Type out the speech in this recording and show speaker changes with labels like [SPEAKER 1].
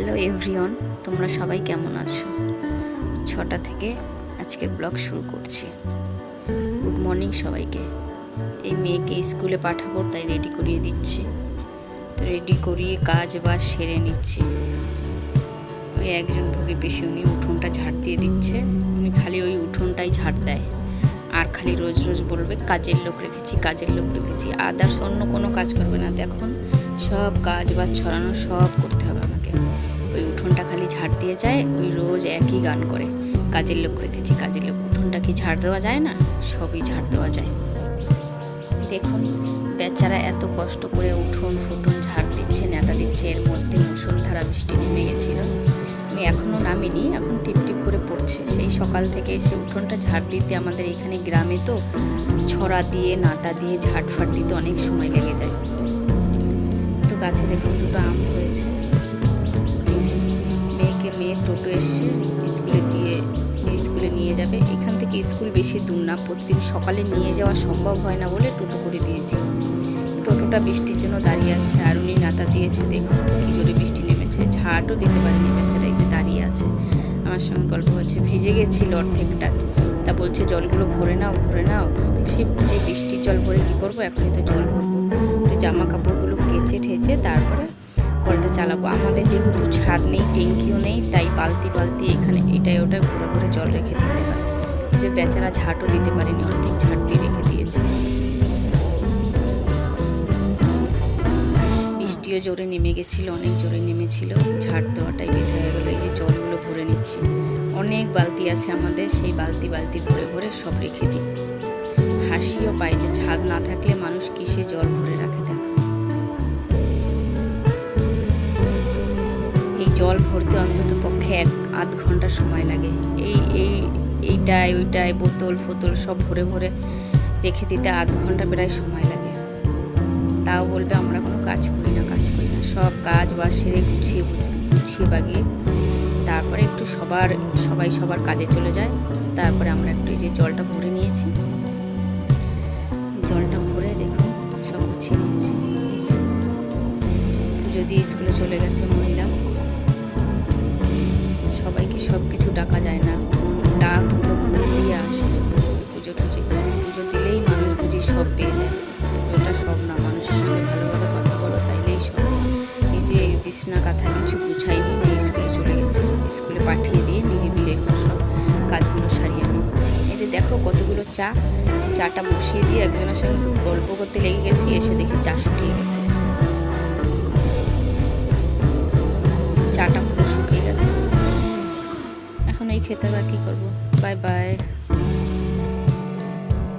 [SPEAKER 1] Hello everyone তোমরা সবাই কেমন আছো? ছটা থেকে আজকের ব্লগ শুরু করছি। গুড মর্নিং সবাইকে। এই মেয়েকে স্কুলে পাঠাবো, তাই রেডি করিয়ে দিচ্ছি। রেডি করিয়ে কাজ বাজ সেরে নিচ্ছি। ওই একজন ভোগে বেশি উনি উঠোনটা ঝাড় দিয়ে দিচ্ছে। উনি খালি ওই উঠোনটাই ঝাড় দেয়। আর খালি রোজ রোজ বলবে, কাজের লোক রেখেছি, কাজের লোক রেখেছি। আদার্স অন্য কোনো কাজ করবে না। দেখুন, সব কাজ বাজ ছড়ানো, সব উঠোনটা খালি ঝাড় দিয়ে যায়, ওই রোজ একই গান করে। কাজের লোক রেখেছি, কাজের লোক। উঠোনটা কি ঝাড় দেওয়া যায় না? সবই ঝাড় দেওয়া যায়। দেখুন, বেচারা এত কষ্ট করে উঠোন ফুটুন ঝাড় দিচ্ছে, নেতা দিচ্ছে, এর মধ্যে মুসলধারা বৃষ্টি নেমে গেছিল। আমি এখনও নামিনি, এখন টিপ টিপ করে পড়ছে। সেই সকাল থেকে এসে উঠোনটা ঝাড় দিতে আমাদের এখানে গ্রামে তো ছড়া দিয়ে, নাতা দিয়ে ঝাড় ফাট দিতে অনেক সময় লেগে যায়। তো গাছে দেখুন দুটো আম হয়েছে। মেয়ে টোটো এসছে স্কুলে দিয়ে স্কুলে নিয়ে যাবে। এখান থেকে স্কুল বেশি দূর না। প্রতিদিন সকালে নিয়ে যাওয়া সম্ভব হয় না বলে টোটো করে দিয়েছি। টোটোটা বৃষ্টির জন্য দাঁড়িয়ে আছে। আর উনি নাতা দিয়েছে, দেখুন, কি জোরে বৃষ্টি নেমেছে। ঝাড়ও দিতে পারেনি বেচারা, এই যে দাঁড়িয়ে আছে। আমার সঙ্গে গল্প হচ্ছে, ভিজে গেছিল অর্ধেকটা। তা বলছে, জলগুলো ভরে নাও ভরে নাও। বলছি, যে বৃষ্টির জল ভরে কী করব? এখনই তো জল ভরবো। তো জামা কাপড়গুলো কেচে ঠেচে তারপরে কলটা চালাবো। আমাদের যেহেতু ছাদ নেই, ট্যাঙ্কিও নেই, তাই বালতি বালতি এখানে এটাই ওটাই ভরে ভরে জল রেখে দিতে হয়। যে বেচারা ঝাঁটও দিতে পারেনি, অর্ধেক ঝাঁট দিয়ে রেখে দিয়েছে। বৃষ্টিও জোরে নেমে গেছিল, অনেক জোরে নেমেছিল। ঝাঁট দেওয়াটাই বেঁধে হয়ে গেলো, এই যে জলগুলো ভরে নিচ্ছি। অনেক বালতি আছে আমাদের, সেই বালতি বালতি ভরে ভরে সব রেখে দিই। হাসিও পাই যে ছাদ না থাকলে মানুষ কিসে জল ভরে রাখে দেখো। জল ভরতে অন্তত পক্ষে এক আধ ঘণ্টা সময় লাগে। এই এই এইটায় ওইটায় বোতল, ফোতল সব ভরে ভরে রেখে দিতে আধ ঘণ্টা প্রায় সময় লাগে। তাও বলবে, আমরা কোনো কাজ করি না, কাজ করি না। সব কাজ বা সেরে গুছিয়ে গুছিয়ে বাগিয়ে তারপরে একটু সবার, সবাই সবার কাজে চলে যায়। তারপরে আমরা একটু যে জলটা ভরে নিয়েছি। জলটা ভরে দেখুন, সব গুছিয়ে নিয়েছি। এই যে, পুজো দিয়ে স্কুলে চলে গেছে মহিলা সবাইকে সব কিছু ডাকা যায় না। ডাকগুলো দিয়ে আসে। পুজো টুজো পুজো দিলেই মানুষ বুঝি সব পেয়ে যায়। পুজোটা সব না, মানুষের সঙ্গে ভালোভাবে কথা বলো, তাইলেই সব। এই যে বিছনা, কাঁথা কিছু গুছাইনি মেয়ে স্কুলে চলে গেছে। স্কুলে পাঠিয়ে দিয়ে নিরিবিলি এখন সব কাজগুলো সারিয়ে আমি যে দেখো কতগুলো চা। চাটা বসিয়ে দিয়ে একজনের সঙ্গে গল্প করতে লেগে গেছি, এসে দেখি চা এই খেতে আর কী করব? Bye bye